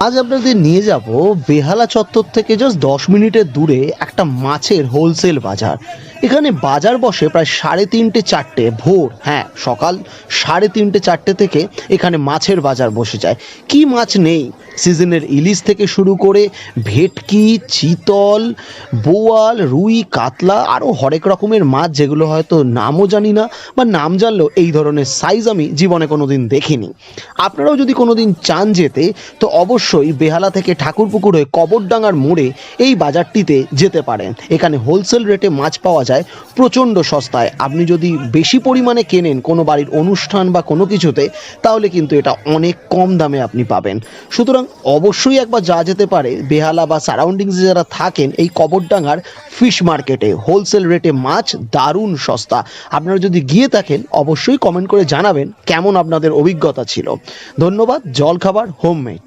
আজ আপনাদের নিয়ে যাব বেহালা চত্বর থেকে জাস্ট দশ মিনিটের দূরে একটা মাছের হোলসেল বাজার। এখানে বাজার বসে প্রায় সাড়ে তিনটে চারটে ভোর হ্যাঁ সকাল সাড়ে তিনটে চারটে থেকে এখানে মাছের বাজার বসে যায়। কি মাছ নেই? সিজনের ইলিশ থেকে শুরু করে ভেটকি, চিতল, বোয়াল, রুই, কাতলা আরও হরেক রকমের মাছ যেগুলো হয়তো নামও জানি না বা নাম জানলেও এই ধরনের সাইজ আমি জীবনে কোনো দিন দেখিনি। আপনারাও যদি কোনোদিন চান যেতে, তো অবশ্যই বেহালা থেকে ঠাকুরপুকুর হয়ে কবরডাঙ্গার মোড়ে এই বাজারটিতে যেতে পারেন। এখানে হোলসেল রেটে মাছ পাওয়া যায় প্রচণ্ড সস্তায়। আপনি যদি বেশি পরিমাণে কেনেন কোনো বাড়ির অনুষ্ঠান বা কোনো কিছুতে, তাহলে কিন্তু এটা অনেক কম দামে আপনি পাবেন। সুতরাং অবশ্যই একবার যা যেতে পারে। বেহালা বা সারাউন্ডিংসে যারা থাকেন, এই কবরডাঙ্গার ফিশ মার্কেটে হোলসেল রেটে মাছ দারুণ সস্তা। আপনারা যদি গিয়ে থাকেন অবশ্যই কমেন্ট করে জানাবেন কেমন আপনাদের অভিজ্ঞতা ছিল। ধন্যবাদ, জলখাবার হোমমেড